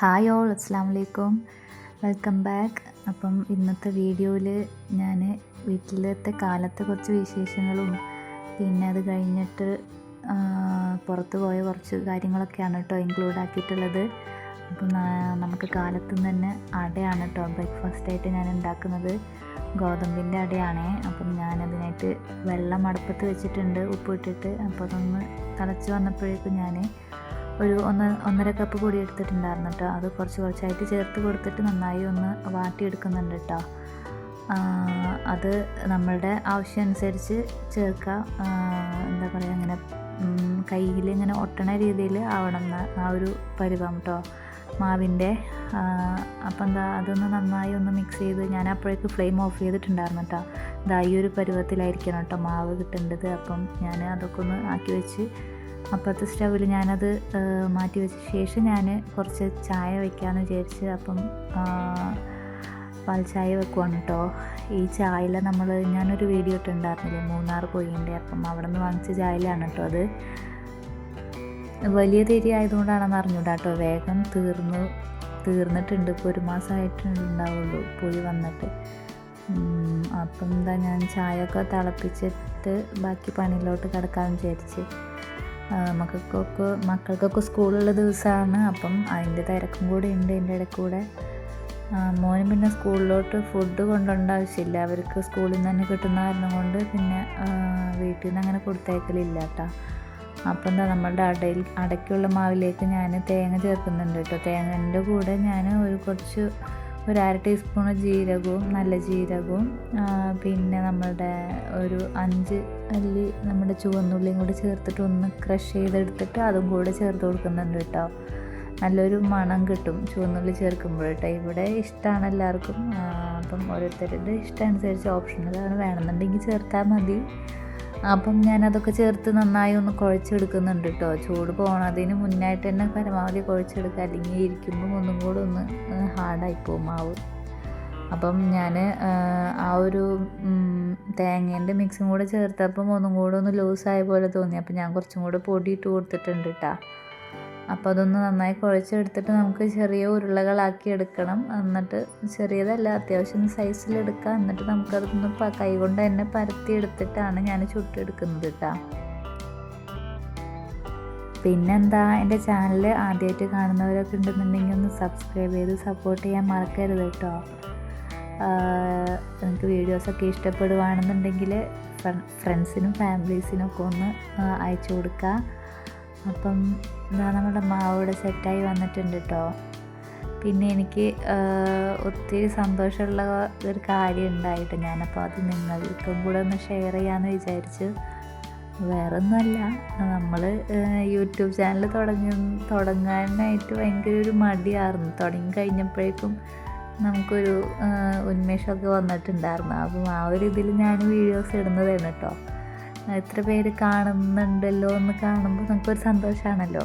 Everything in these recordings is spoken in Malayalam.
ഹായ് ഓൾ അസ്സാം വലൈക്കും വെൽക്കം ബാക്ക് അപ്പം ഇന്നത്തെ വീഡിയോയിൽ ഞാൻ വീട്ടിലത്തെ കാലത്തെ കുറച്ച് വിശേഷങ്ങളും പിന്നെ അത് കഴിഞ്ഞിട്ട് പുറത്ത് പോയ കുറച്ച് കാര്യങ്ങളൊക്കെയാണ് കേട്ടോ ഇൻക്ലൂഡ് ആക്കിയിട്ടുള്ളത്. അപ്പം നമുക്ക് കാലത്തു തന്നെ അടയാണ് കേട്ടോ ബ്രേക്ക്ഫാസ്റ്റ് ആയിട്ട് ഞാൻ ഉണ്ടാക്കുന്നത്. ഗോതമ്പിന്റെ അടയാണേ. അപ്പം ഞാനതിനായിട്ട് വെള്ളം അടുപ്പത്ത് വെച്ചിട്ടുണ്ട് ഉപ്പ് ഇട്ടിട്ട്. അപ്പോൾ അതൊന്ന് തിളച്ച് വന്നപ്പോഴേക്കും ഞാൻ ഒരു ഒന്ന് ഒന്നര കപ്പ് പൊടി എടുത്തിട്ടുണ്ടായിരുന്നു കേട്ടോ അത് കുറച്ച് കുറച്ചായിട്ട് ചേർത്ത് കൊടുത്തിട്ട് നന്നായി ഒന്ന് വാട്ടിയെടുക്കുന്നുണ്ട് കേട്ടോ അത് നമ്മളുടെ ആവശ്യം അനുസരിച്ച് ചേർക്കുക എന്താ പറയുക അങ്ങനെ കയ്യിൽ ഇങ്ങനെ ഒട്ടണ രീതിയിൽ ആവണം ആ ഒരു പരുവം കേട്ടോ മാവിന്റെ അപ്പം എന്താ അതൊന്ന് നന്നായി ഒന്ന് മിക്സ് ചെയ്ത് ഞാൻ അപ്പോഴേക്ക് ഫ്ലെയിം ഓഫ് ചെയ്തിട്ടുണ്ടായിരുന്നു കേട്ടോ ഇതാ ഈ ഒരു പരുവത്തിലായിരിക്കണം കേട്ടോ മാവ് കിട്ടേണ്ടത്. അപ്പം ഞാൻ അതൊക്കെ ഒന്ന് ആക്കി വെച്ച് അപ്പുറത്തെ സ്റ്റവിൽ ഞാനത് മാറ്റി വെച്ച ശേഷം ഞാൻ കുറച്ച് ചായ വയ്ക്കാമെന്ന് വിചാരിച്ച് അപ്പം പാൽ ചായ വെക്കുവാണ് കേട്ടോ ഈ ചായയിൽ നമ്മൾ ഞാനൊരു വീഡിയോ ഇട്ടുണ്ടായിരുന്നില്ലേ മൂന്നാർ പോയിന്റെ അപ്പം അവിടെ നിന്ന് വാങ്ങിച്ച ചായയിലാണ് കേട്ടോ അത്. വലിയ തിരി ആയതുകൊണ്ടാണെന്ന് അറിഞ്ഞൂടാ കേട്ടോ വേഗം തീർന്നു തീർന്നിട്ടുണ്ട് ഇപ്പോൾ ഒരു മാസമായിട്ടുണ്ടാവുള്ളൂ പോയി വന്നിട്ട്. അപ്പം എന്താ ഞാൻ ചായയൊക്കെ തിളപ്പിച്ചിട്ട് ബാക്കി പണിയിലോട്ട് കിടക്കാമെന്ന് വിചാരിച്ച് മക്കൾക്കൊക്കെ മക്കൾക്കൊക്കെ സ്കൂളുള്ള ദിവസമാണ് അപ്പം അതിന്റെ തിരക്കും കൂടെ ഉണ്ട് എന്റെ ഇടയ്ക്ക് കൂടെ മോനും പിന്നെ സ്കൂളിലോട്ട് ഫുഡ് കൊണ്ടുപോകേണ്ട ആവശ്യമില്ല. അവർക്ക് സ്കൂളിൽ നിന്ന് തന്നെ കിട്ടുന്ന കാരണം കൊണ്ട് പിന്നെ വീട്ടിൽ നിന്ന് അങ്ങനെ കൊടുത്തേക്കലില്ല കേട്ടോ. അപ്പം എന്താ നമ്മളുടെ അടയിൽ അടയ്ക്കുള്ള മാവിലേക്ക് ഞാൻ തേങ്ങ ചേർക്കുന്നുണ്ട് കേട്ടോ. തേങ്ങന്റെ കൂടെ ഞാൻ ഒരു കുറച്ച് ഒരു അര ടീസ്പൂൺ ജീരകവും നല്ല ജീരകവും പിന്നെ നമ്മളുടെ ഒരു അഞ്ച് അല്ലി നമ്മുടെ ചുവന്നുള്ളിയും കൂടി ചേർത്തിട്ട് ഒന്ന് ക്രഷ് ചെയ്തെടുത്തിട്ട് അതും കൂടെ ചേർത്ത് കൊടുക്കുന്നുണ്ട് കേട്ടോ. നല്ലൊരു മണം കിട്ടും ചുവന്നുള്ളി ചേർക്കുമ്പോൾ കേട്ടോ. ഇവിടെ ഇഷ്ടമാണ് എല്ലാവർക്കും. അപ്പം ഓരോരുത്തരുടെ ഇഷ്ടമനുസരിച്ച് ഓപ്ഷനുകൾ ഓപ്ഷണലാണ് വേണമെന്നുണ്ടെങ്കിൽ ചേർത്താൽ മതി. അപ്പം ഞാനതൊക്കെ ചേർത്ത് നന്നായി ഒന്ന് കുഴച്ചെടുക്കുന്നുണ്ട് കേട്ടോ ചൂട് പോണതിന് മുന്നായിട്ട് തന്നെ പരമാവധി കുഴച്ചെടുക്കുക. അല്ലെങ്കിൽ ഇരിക്കുമ്പോൾ ഒന്നും കൂടെ ഒന്ന് ഹാർഡായി പോകും മാവ്. അപ്പം ഞാൻ ആ ഒരു തേങ്ങേന്റെ മിക്സും കൂടെ ചേർത്തപ്പം ഒന്നും കൂടെ ഒന്ന് ലൂസായ പോലെ തോന്നി. അപ്പം ഞാൻ കുറച്ചും കൂടെ പൊടി ഇട്ട് കൊടുത്തിട്ടുണ്ട് കേട്ടോ അപ്പോൾ അതൊന്ന് നന്നായി കുഴച്ചെടുത്തിട്ട് നമുക്ക് ചെറിയ ഉരുളകളാക്കി എടുക്കണം. എന്നിട്ട് ചെറിയതല്ല അത്യാവശ്യം സൈസിലെടുക്കാം എന്നിട്ട് നമുക്കതൊന്ന് കൈ കൊണ്ട് തന്നെ പരത്തി എടുത്തിട്ടാണ് ഞാൻ ചുട്ടെടുക്കുന്നത് കേട്ടോ പിന്നെന്താ എന്റെ ചാനൽ ആദ്യമായിട്ട് കാണുന്നവരൊക്കെ ഉണ്ടെന്നുണ്ടെങ്കിൽ ഒന്ന് സബ്സ്ക്രൈബ് ചെയ്ത് സപ്പോർട്ട് ചെയ്യാൻ മറക്കരുത് കേട്ടോ നിങ്ങൾക്ക് വീഡിയോസൊക്കെ ഇഷ്ടപ്പെടുവാണെന്നുണ്ടെങ്കിൽ ഫ്രണ്ട്സിനും ഫാമിലീസിനും ഒക്കെ ഒന്ന് അയച്ചു കൊടുക്കുക അപ്പം ഇതാ നമ്മുടെ മാവിടെ സെറ്റായി വന്നിട്ടുണ്ട് കേട്ടോ പിന്നെ എനിക്ക് ഒത്തിരി സന്തോഷമുള്ള ഒരു കാര്യം ഉണ്ടായിട്ട് ഞാനപ്പോൾ അത് നിങ്ങൾക്കും കൂടെ ഒന്ന് ഷെയർ ചെയ്യാമെന്ന് വിചാരിച്ചു. വേറെ ഒന്നുമല്ല നമ്മൾ യൂട്യൂബ് ചാനൽ തുടങ്ങി തുടങ്ങാനായിട്ട് ഭയങ്കര ഒരു മടിയായിരുന്നു. തുടങ്ങി കഴിഞ്ഞപ്പോഴേക്കും നമുക്കൊരു ഉന്മേഷമൊക്കെ വന്നിട്ടുണ്ടായിരുന്നു. അപ്പം ആ ഒരു ഇതിൽ ഞാൻ വീഡിയോസ് ഇടുന്നതാണ് കേട്ടോ എത്ര പേര് കാണുന്നുണ്ടല്ലോ എന്ന് കാണുമ്പോൾ നമുക്കൊരു സന്തോഷമാണല്ലോ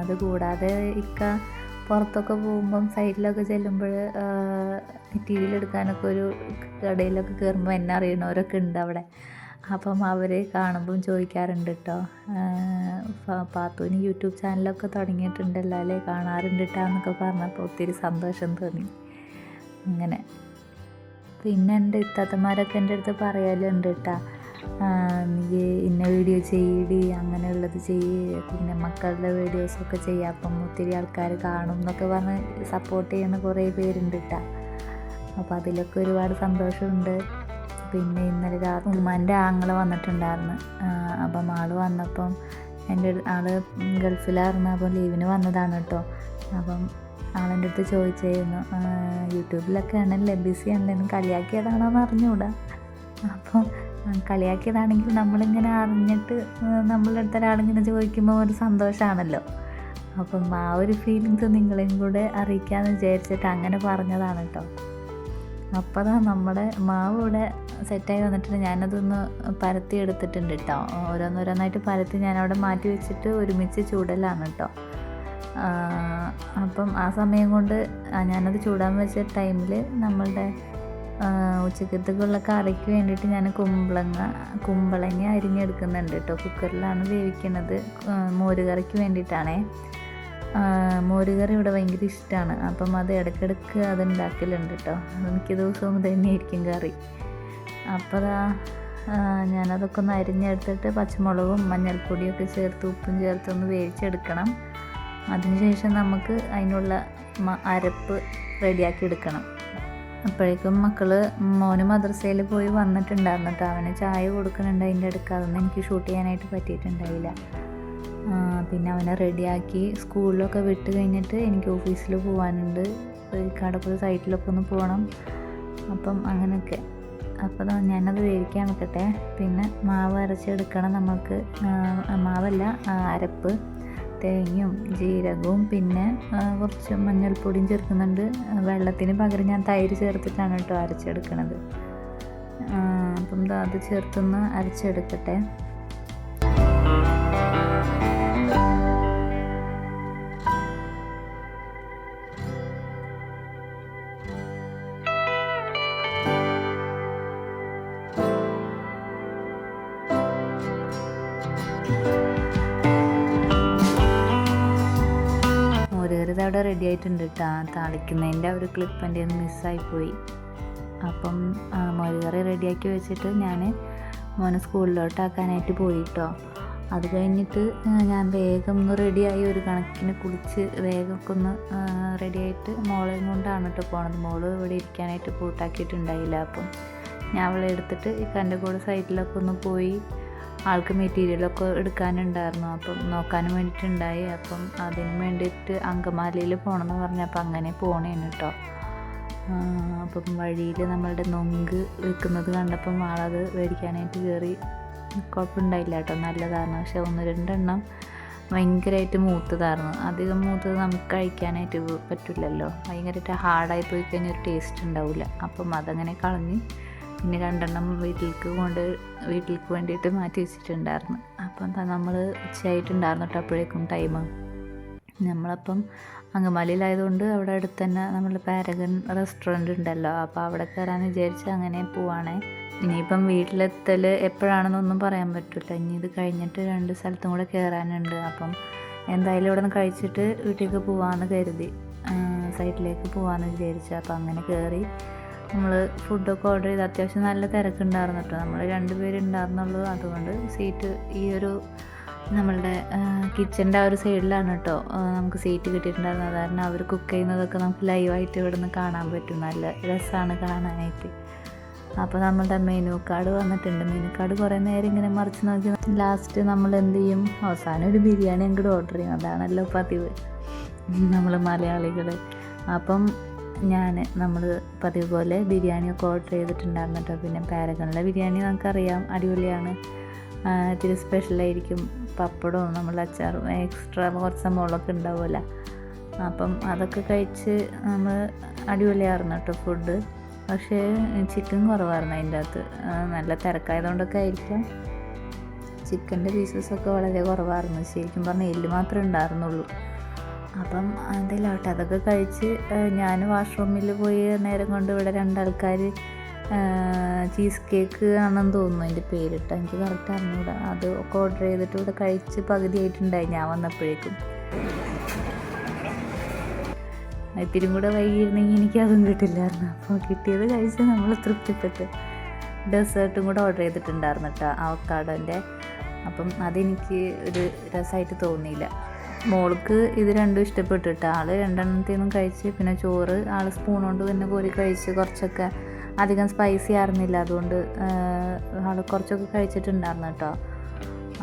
അതുകൂടാതെ ഇക്ക പുറത്തൊക്കെ പോകുമ്പം സൈഡിലൊക്കെ ചെല്ലുമ്പോൾ ടി വിയിലെടുക്കാനൊക്കെ ഒരു കടയിലൊക്കെ കയറുമ്പോൾ എന്നെ അറിയണവരൊക്കെ ഉണ്ട് അവിടെ. അപ്പം അവർ കാണുമ്പം ചോദിക്കാറുണ്ട് കേട്ടോ പാത്തുവിന് യൂട്യൂബ് ചാനലൊക്കെ തുടങ്ങിയിട്ടുണ്ടല്ലോ അല്ലേ? കാണാറുണ്ട് കേട്ടോ എന്നൊക്കെ പറഞ്ഞപ്പോൾ ഒത്തിരി സന്തോഷം തോന്നി. അങ്ങനെ. പിന്നെ എന്റെ ഇത്താത്തമാരൊക്കെ എന്റെ അടുത്ത് പറയലുണ്ട് കേട്ടോ നീ ഇന്ന വീഡിയോ ചെയ്യടി അങ്ങനെയുള്ളത് ചെയ്യ് പിന്നെ മക്കളുടെ വീഡിയോസൊക്കെ ചെയ്യുക അപ്പം ഒത്തിരി ആൾക്കാർ കാണും എന്നൊക്കെ പറഞ്ഞ് സപ്പോർട്ട് ചെയ്യുന്ന കുറേ പേരുണ്ട് കേട്ടോ അപ്പോൾ അതിലൊക്കെ ഒരുപാട് സന്തോഷമുണ്ട്. പിന്നെ ഇന്നലെ രാത്രി ഉമ്മാന്റെ ആങ്ങള വന്നിട്ടുണ്ടായിരുന്നു. അപ്പം ആൾ വന്നപ്പം എന്റെ ആൾ ഗൾഫിലായിരുന്നു അപ്പം ലീവിന് വന്നതാണ് കേട്ടോ അപ്പം ആളെന്റെ അടുത്ത് ചോദിച്ചായിരുന്നു "ആ, യൂട്യൂബിലൊക്കെ ആണല്ലേ ബിസി ആണല്ലേ കളിയാക്കിയതാണോ എന്ന് അറിഞ്ഞുകൂടാ അപ്പം കളിയാക്കിയതാണെങ്കിൽ നമ്മളിങ്ങനെ അറിഞ്ഞിട്ട് ആ, നമ്മളുടെ അടുത്ത് ഒരാളിങ്ങനെ ചോദിക്കുമ്പോൾ ഒരു സന്തോഷമാണല്ലോ അപ്പം ആ ഒരു ഫീലിങ്സ് നിങ്ങളെയും കൂടെ അറിയിക്കാമെന്ന് വിചാരിച്ചിട്ട് അങ്ങനെ പറഞ്ഞതാണ് കേട്ടോ അപ്പോൾ നമ്മുടെ മാവ് ഇവിടെ സെറ്റായി വന്നിട്ടുണ്ട്. ഞാനതൊന്ന് പരത്തി എടുത്തിട്ടുണ്ട് കേട്ടോ ഓരോന്നോരോന്നായിട്ട് പരത്തി ഞാനവിടെ മാറ്റി വെച്ചിട്ട് ഒരുമിച്ച് ചൂടലാണ് കേട്ടോ അപ്പം ആ സമയം കൊണ്ട് ഞാനത് ചൂടാൻ വെച്ച ടൈമിൽ നമ്മളുടെ ഉച്ചക്കത്തേക്കുള്ള കറിക്ക് വേണ്ടിയിട്ട് ഞാൻ കുമ്പളങ്ങ കുമ്പളങ്ങ അരിഞ്ഞെടുക്കുന്നുണ്ട് കേട്ടോ കുക്കറിലാണ് വേവിക്കുന്നത് മോര് കറിക്ക് വേണ്ടിയിട്ടാണേ. മോരുകറി ഇവിടെ ഭയങ്കര ഇഷ്ടമാണ് അപ്പം അത് ഇടയ്ക്കിടയ്ക്ക് അത് ഉണ്ടാക്കലുണ്ട് കേട്ടോ മിക്ക ദിവസവും തന്നെയായിരിക്കും കറി. അപ്പോൾ ഞാനതൊക്കെ ഒന്ന് അരിഞ്ഞെടുത്തിട്ട് പച്ചമുളകും മഞ്ഞൾപ്പൊടിയൊക്കെ ചേർത്ത് ഉപ്പും ചേർത്ത് ഒന്ന് വേവിച്ചെടുക്കണം. അതിനുശേഷം നമുക്ക് അതിനുള്ള അരപ്പ് റെഡിയാക്കി എടുക്കണം. അപ്പോഴേക്കും മക്കൾ മോന് മദ്രസയിൽ പോയി വന്നിട്ടുണ്ടായിരുന്നു കേട്ടോ അവന് ചായ കൊടുക്കുന്നുണ്ട് അതിന്റെ അടുക്ക്. അതൊന്നും എനിക്ക് ഷൂട്ട് ചെയ്യാനായിട്ട് പറ്റിയിട്ടുണ്ടായില്ല. പിന്നെ അവനെ റെഡിയാക്കി സ്കൂളിലൊക്കെ വിട്ട് കഴിഞ്ഞിട്ട് എനിക്ക് ഓഫീസിൽ പോകാനുണ്ട് കടപ്പുറ സൈറ്റിലൊക്കെ ഒന്ന് പോകണം അപ്പം അങ്ങനെയൊക്കെ. അപ്പോൾ ഞാനത് വേവിക്കാൻ വെക്കട്ടെ പിന്നെ മാവ് അരച്ചെടുക്കണം നമുക്ക് മാവല്ല അരപ്പ്. തേങ്ങയും ജീരകവും പിന്നെ കുറച്ച് മഞ്ഞൾപ്പൊടിയും ചേർക്കുന്നുണ്ട്. വെള്ളത്തിന് പകരം ഞാൻ തൈര് ചേർത്തിട്ടാണ് കേട്ടോ അരച്ചെടുക്കണത്. അപ്പം അത് ചേർത്തൊന്ന് അരച്ചെടുക്കട്ടെ. അവിടെ റെഡി ആയിട്ടുണ്ട് കേട്ടോ താളിക്കുന്നതിന്റെ ഒരു ക്ലിപ്പ് എന്റെ ഒന്ന് മിസ്സായിപ്പോയി അപ്പം മോരുകറി റെഡിയാക്കി വെച്ചിട്ട് ഞാൻ മോനെ സ്കൂളിലോട്ടാക്കാനായിട്ട് പോയി കേട്ടോ അത് കഴിഞ്ഞിട്ട് ഞാൻ വേഗം ഒന്ന് റെഡിയായി ഒരു കണക്കിന് കുളിച്ച് വേഗമൊക്കെ ഒന്ന് റെഡിയായിട്ട് മോളെ കൊണ്ടാണ് കേട്ടോ പോണത്. മോൾ ഇവിടെ ഇരിക്കാനായിട്ട് കൂട്ടാക്കിയിട്ടുണ്ടായില്ല. അപ്പം ഞാൻ അവളെ എടുത്തിട്ട് ഈ കന്റെ കൂടെ സൈറ്റിലൊക്കെ ഒന്ന് പോയി ആൾക്ക് മെറ്റീരിയലൊക്കെ എടുക്കാനുണ്ടായിരുന്നു. അപ്പം നോക്കാനും വേണ്ടിയിട്ടുണ്ടായി. അപ്പം അതിന് വേണ്ടിയിട്ട് അങ്കമാലിയിൽ പോകണമെന്ന് പറഞ്ഞപ്പോൾ അങ്ങനെ പോണേന് കേട്ടോ അപ്പം വഴിയിൽ നമ്മളുടെ നൊങ്ക് വിൽക്കുന്നത് കണ്ടപ്പം ആളത് മേടിക്കാനായിട്ട് കയറി. കുഴപ്പമുണ്ടായില്ല കേട്ടോ നല്ലതായിരുന്നു. പക്ഷെ ഒന്ന് രണ്ടെണ്ണം ഭയങ്കരമായിട്ട് മൂത്തതായിരുന്നു. അധികം മൂത്തത് നമുക്ക് കഴിക്കാനായിട്ട് പറ്റില്ലല്ലോ ഭയങ്കരമായിട്ട് ഹാർഡായി പോയി കഴിഞ്ഞാൽ ഒരു ടേസ്റ്റ് ഉണ്ടാവില്ല അപ്പം അതങ്ങനെ കളഞ്ഞ് പിന്നെ രണ്ടെണ്ണം വീട്ടിലേക്ക് കൊണ്ട് വീട്ടിലേക്ക് വേണ്ടിയിട്ട് മാറ്റി വെച്ചിട്ടുണ്ടായിരുന്നു. അപ്പം നമ്മൾ ഉച്ചയായിട്ടുണ്ടായിരുന്നു കേട്ടോ അപ്പോഴേക്കും ടൈം നമ്മളപ്പം അങ്കമാലിയിലായതുകൊണ്ട് അവിടെ അടുത്ത് തന്നെ നമ്മൾ പാരഗൺ റെസ്റ്റോറന്റ് ഉണ്ടല്ലോ. അപ്പോൾ അവിടെ കയറാമെന്ന് വിചാരിച്ച് അങ്ങനെ പോവാണേ. ഇനിയിപ്പം വീട്ടിലെത്തൽ എപ്പോഴാണെന്നൊന്നും പറയാൻ പറ്റില്ല ഇനി ഇത് കഴിഞ്ഞിട്ട് രണ്ട് സ്ഥലത്തും കൂടെ കയറാനുണ്ട് അപ്പം എന്തായാലും ഇവിടെ നിന്ന് കഴിച്ചിട്ട് വീട്ടിലേക്ക് പോവാമെന്ന് കരുതി. സൈറ്റിലേക്ക് പോവാമെന്ന് വിചാരിച്ചു. അപ്പം അങ്ങനെ കയറി നമ്മൾ ഫുഡൊക്കെ ഓർഡർ ചെയ്ത് അത്യാവശ്യം നല്ല തിരക്കുണ്ടായിരുന്നു കേട്ടോ നമ്മൾ രണ്ടുപേരുണ്ടായിരുന്നുള്ളൂ അതുകൊണ്ട് സീറ്റ് ഈ ഒരു നമ്മളുടെ കിച്ചന്റെ ആ ഒരു സൈഡിലാണ് കേട്ടോ നമുക്ക് സീറ്റ് കിട്ടിയിട്ടുണ്ടായിരുന്നത്. കാരണം അവർ കുക്ക് ചെയ്യുന്നതൊക്കെ നമുക്ക് ലൈവായിട്ട് ഇവിടെ നിന്ന് കാണാൻ പറ്റും. നല്ല രസമാണ് കാണാനായിട്ട്. അപ്പോൾ നമ്മളുടെ മെനു കാർഡ് വന്നിട്ടുണ്ട്. മെനു കാർഡ് കുറേ നേരം ഇങ്ങനെ മറിച്ച് നോക്കി ലാസ്റ്റ് നമ്മൾ എന്ത് ചെയ്യും? അവസാനം ഒരു ബിരിയാണി അങ്ങോട്ട് ഓർഡർ ചെയ്യും. അതാണല്ലോ പതിവ്. നമ്മൾ മലയാളികൾ അപ്പം ഞാൻ നമ്മൾ പതിവ് പോലെ ബിരിയാണിയൊക്കെ ഓർഡർ ചെയ്തിട്ടുണ്ടായിരുന്നു കേട്ടോ. പിന്നെ പാരഗണിലെ ബിരിയാണി നമുക്കറിയാം അടിപൊളിയാണ്. ഇത്തിരി സ്പെഷ്യലായിരിക്കും പപ്പടവും നമ്മൾ അച്ചാറും എക്സ്ട്രാ കുറച്ച് മുളകൊക്കെ ഉണ്ടാവുമല്ലോ. അപ്പം അതൊക്കെ കഴിച്ച് നമ്മൾ അടിപൊളിയായിരുന്നു കേട്ടോ ഫുഡ് പക്ഷേ ചിക്കൻ കുറവായിരുന്നു അതിന്റെ അകത്ത്. നല്ല തിരക്കായതുകൊണ്ടൊക്കെ ആയിരിക്കാം. ചിക്കന്റെ പീസസൊക്കെ വളരെ കുറവായിരുന്നു. ശരിക്കും പറഞ്ഞാൽ എല്ല് മാത്രമേ ഉണ്ടായിരുന്നുള്ളൂ. അപ്പം എന്തെങ്കിലും അതൊക്കെ കഴിച്ച് ഞാൻ വാഷ്റൂമിൽ പോയി നേരം കൊണ്ട് ഇവിടെ രണ്ടാൾക്കാർ ചീസ് കേക്ക് ആണെന്ന് തോന്നുന്നു അതിന്റെ പേരിട്ട്. എനിക്ക് കറക്റ്റ് അറിഞ്ഞൂടാ. അത് ഒക്കെ ഓർഡർ ചെയ്തിട്ട് ഇവിടെ കഴിച്ച് പകുതി ആയിട്ടുണ്ടായി ഞാൻ വന്നപ്പോഴേക്കും. ഇത്തിരി കൂടെ വൈകിയിരുന്നെങ്കിൽ എനിക്കതും കിട്ടില്ലായിരുന്നു. അപ്പോൾ കിട്ടിയത് കഴിച്ച് നമ്മൾ തൃപ്തിപ്പെട്ട് ഡെസേർട്ടും കൂടെ ഓർഡർ ചെയ്തിട്ടുണ്ടായിരുന്നു കേട്ടോ അവക്കാടോന്റെ. അപ്പം അതെനിക്ക് ഒരു രസമായിട്ട് തോന്നിയില്ല. മോൾക്ക് ഇത് രണ്ടും ഇഷ്ടപ്പെട്ടിട്ട് ആൾ രണ്ടെണ്ണത്തിനും കഴിച്ച് പിന്നെ ചോറ് ആൾ സ്പൂൺ കൊണ്ട് തന്നെ കോരി കഴിച്ച് കുറച്ചൊക്കെ അധികം സ്പൈസി ആയിരുന്നില്ല. അതുകൊണ്ട് ആൾ കുറച്ചൊക്കെ കഴിച്ചിട്ടുണ്ടായിരുന്നു കേട്ടോ.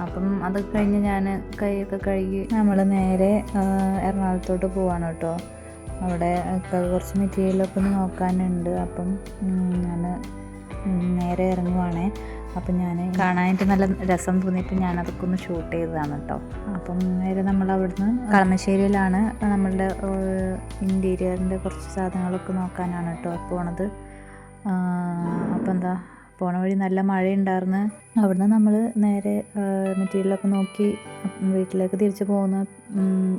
അപ്പം അത് കഴിഞ്ഞ് ഞാൻ കൈയൊക്കെ കഴുകി നമ്മൾ നേരെ എറണാകുളത്തോട്ട് പോവാണ് കേട്ടോ. അവിടെ കുറച്ച് മെറ്റീരിയലൊക്കെ നോക്കാനുണ്ട്. അപ്പം ഞാൻ നേരെ ഇറങ്ങുവാണേ. അപ്പം ഞാൻ കാണാനായിട്ട് നല്ല രസം തോന്നിയിട്ട് ഞാൻ അതൊക്കെ ഒന്ന് ഷൂട്ട് ചെയ്തതാണ് കേട്ടോ അപ്പം നേരെ നമ്മൾ അവിടുന്ന് കളമശ്ശേരിയിലാണ് നമ്മളുടെ ഇന്റീരിയറിന്റെ കുറച്ച് സാധനങ്ങളൊക്കെ നോക്കാനാണ് കേട്ടോ പോണത്. അപ്പം എന്താ പോണ വഴി നല്ല മഴയുണ്ടായിരുന്നു അവിടുന്ന് നമ്മൾ നേരെ മെറ്റീരിയലൊക്കെ നോക്കി വീട്ടിലേക്ക് തിരിച്ചു പോകുന്ന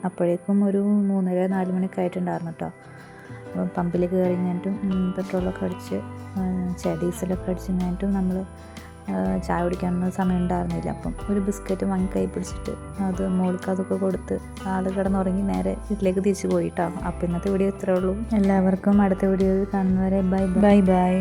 അപ്പോഴേക്കും ഒരു മൂന്നര നാല് മണിയൊക്കെ ആയിട്ടുണ്ടായിരുന്നു കേട്ടോ അപ്പം പമ്പിൽ കയറി കഴിഞ്ഞിട്ടും പെട്രോളൊക്കെ അടിച്ച് ഡീസലൊക്കെ അടിച്ച് കഴിഞ്ഞിട്ടും നമ്മൾ ചായ കുടിക്കാനൊന്നും സമയം ഉണ്ടായിരുന്നില്ല അപ്പം ഒരു ബിസ്ക്കറ്റ് വാങ്ങി കൈ പിടിച്ചിട്ട് അത് മോൾക്ക് അതൊക്കെ കൊടുത്ത് ആൾ കിടന്നുറങ്ങി നേരെ വീട്ടിലേക്ക് തിരിച്ചു പോയിട്ടാണ്. അപ്പം ഇന്നത്തെ വീഡിയോ ഇത്രേ ഉള്ളൂ. എല്ലാവർക്കും അടുത്ത വീഡിയോയിൽ കാണുന്നവരെ ബൈ. Bye bye.